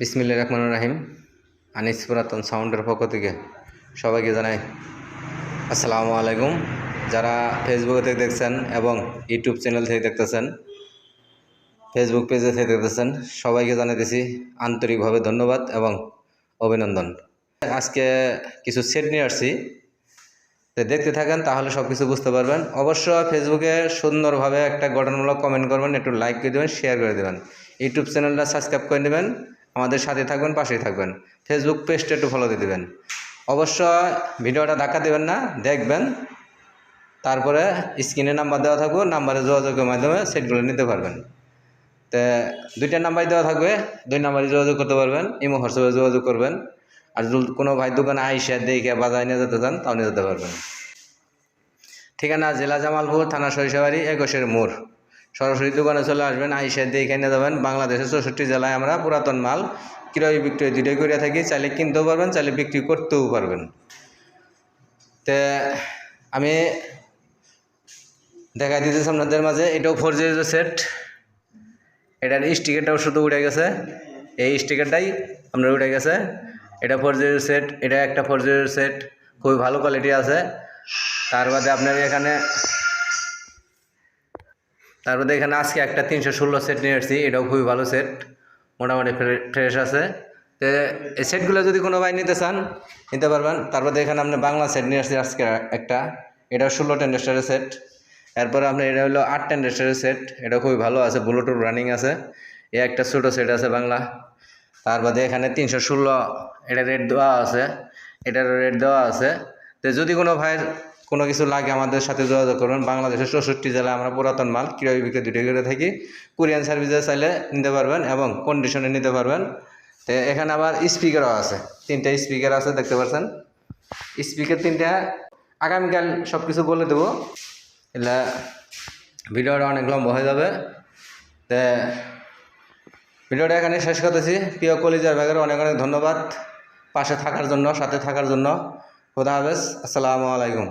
বিসমিল্লা রহমান রাহিম। আনিস পুরাতন সাউন্ডের পক্ষ থেকে সবাইকে জানাই আসসালামু আলাইকুম। যারা ফেসবুক থেকে দেখছেন এবং ইউটিউব চ্যানেল থেকে দেখতেছেন ফেসবুক পেজে থেকে দেখতেছেন, সবাইকে জানাইতেছি আন্তরিকভাবে ধন্যবাদ এবং অভিনন্দন। আজকে কিছু সেট নিয়ে আসছি। দেখতে থাকেন, তাহলে সব কিছু বুঝতে পারবেন। অবশ্য ফেসবুকে সুন্দরভাবে একটা গঠনমূলক কমেন্ট করবেন, একটু লাইক করে দেবেন শেয়ার করে দেবেন। ইউটিউব চ্যানেলটা সাবস্ক্রাইব করে নেবেন আমাদের সাথে থাকবেন, পাশেই থাকবেন। ফেসবুক পেজটা একটু ফলো দিয়ে দেবেন। অবশ্য ভিডিওটা ধাক্কা দেবেন না, দেখবেন। তারপরে স্ক্রিনে নাম্বার দেওয়া থাকবে নাম্বারে যোগাযোগের মাধ্যমে সেটগুলো নিতে পারবেন। তো দুইটা নাম্বার দেওয়া থাকবে, দুই নাম্বারে যোগাযোগ করতে পারবেন, ইমো হোয়াটসঅ্যাপে যোগাযোগ করবেন। আর কোনো ভাই দোকানে আইসা দেখে বাজারে নিয়ে যেতে চান, তাও নিয়ে যেতে পারবেন। ঠিকানা জেলা জামালপুর, থানা সরিষাবাড়ি, একুশের মোড়। সরাসরি দোকানে চলে আসবেন, আইসা দেখে নিয়ে যাবেন। বাংলাদেশের চৌষট্টি জেলায় আমরা পুরাতন মাল, ক্রয় বিক্রয় দুটোই করে থাকি। চাইলে কিনতেও পারবেন, চাইলে বিক্রি করতেও পারবেন। তে, আমি দেখা দিতেছি আপনাদের মাঝে, এটাও ফোর জিরো সেট এটার স্টিকারটাও শুধু উঠে গেছে। এই স্টিকারটাই আপনার উঠে গেছে। এটা ফোর জিরো সেট এটা একটা ফোর জিরো সেট খুবই ভালো কোয়ালিটি আছে। তার বাদে আপনার এখানে তার বাদে এখানে আজকে একটা তিনশো ষোলো সেট নিয়ে এসেছি এটাও খুবই ভালো সেট মোটামুটি ফ্রেশ আছে। তো এই সেটগুলো যদি কোনো ভাই নিতে চান, নিতে পারবেন। তারপরে এখানে আপনি বাংলা সেট নিয়ে আসছি আজকে একটা এটা ষোলো টেন্ডাস্টারের সেট এরপরে আপনার এটা হলো আট টেন্ডাস্টারের সেট এটা খুবই ভালো আছে ব্লুটুথ রানিং আছে। এ একটা ছোটো সেট আছে বাংলা। তার বাদে এখানে তিনশো ষোলো, এটা রেট দেওয়া আছে এটার রেট দেওয়া আছে। তো যদি কোনো ভাইয়ের কোনো কিছু লাগে আমাদের সাথে যোগাযোগ করবেন। বাংলাদেশের চৌষট্টি জেলায় আমরা পুরাতন মাল, ক্রয় বিক্রয় দুটো করে থাকি। কোরিয়ান সার্ভিসে চাইলে নিতে পারবেন এবং কন্ডিশনে নিতে পারবেন। তো এখানে আবার স্পিকারও আছে। তিনটা স্পিকার আছে, দেখতে পাচ্ছেন? স্পিকার তিনটা। আগামীকাল সব কিছু বলে দেবো। এলে ভিডিওটা অনেক লম্বা হয়ে যাবে। তো ভিডিওটা এখানে শেষ করতেছি। প্রিয় কলিজার ব্যাগের অনেক অনেক ধন্যবাদ। পাশে থাকার জন্য, সাথে থাকার জন্য। খোদা হাফেজ। আসসালামু আলাইকুম।